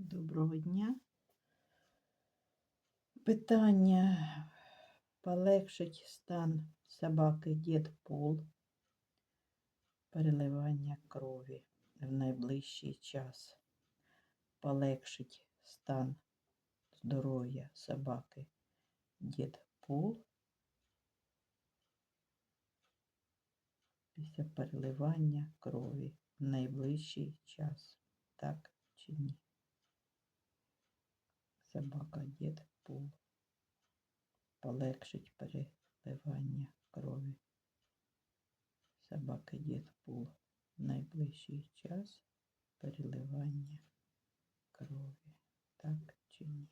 Доброго дня. Питання полегшить стан собаки Дедпул, переливання крові в найближчий час. Полегшить стан здоров'я собаки Дедпул після переливання крові в найближчий час. Так чи ні? Собака Дедпул. Полегшить переливання крові. Собаки Дедпул. В найближчий час переливання крові. Так чи ні?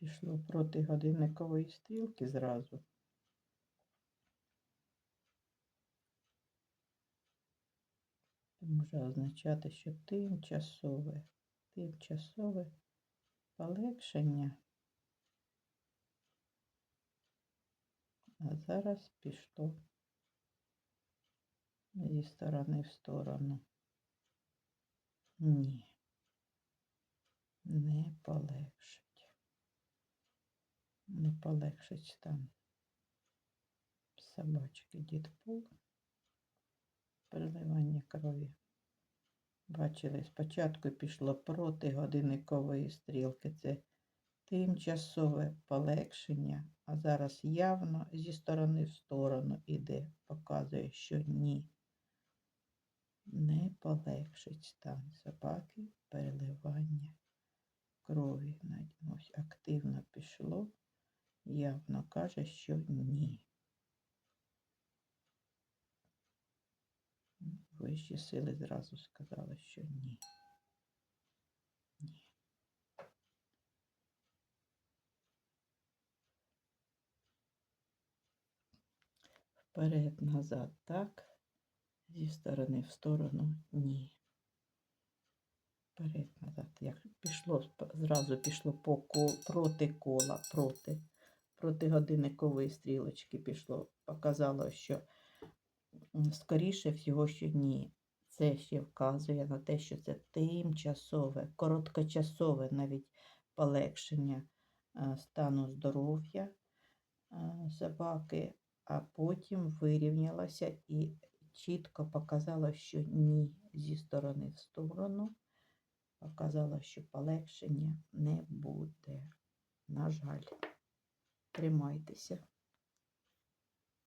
Пішло проти годинникової стрілки зразу. Це може означати, що тимчасове, тимчасове полегшення. А зараз пішло зі сторони в сторону. Ні. Не полегшить. Не полегшить стан собачки Дідпул. Переливання крові. Бачили, спочатку пішло проти годинникової стрілки. Це тимчасове полегшення, а зараз явно зі сторони в сторону іде, показує, що ні. Не полегшить стан собаки переливання крові. Навіть Ось активно пішло, явно каже, що ні. Вищі сили зразу сказали, що ні. Ні. Вперед, назад, так. Зі сторони в сторону ні. Вперед, назад. Як пішло, зразу пішло по проти кола, проти, проти годинникової стрілочки пішло. Показало, що скоріше всього, що ні. Це ще вказує на те, що це тимчасове, короткочасове навіть полегшення е, стану здоров'я е, собаки, а потім вирівнялося і чітко показало, що ні зі сторони в сторону. Показало, що полегшення не буде. На жаль, тримайтеся.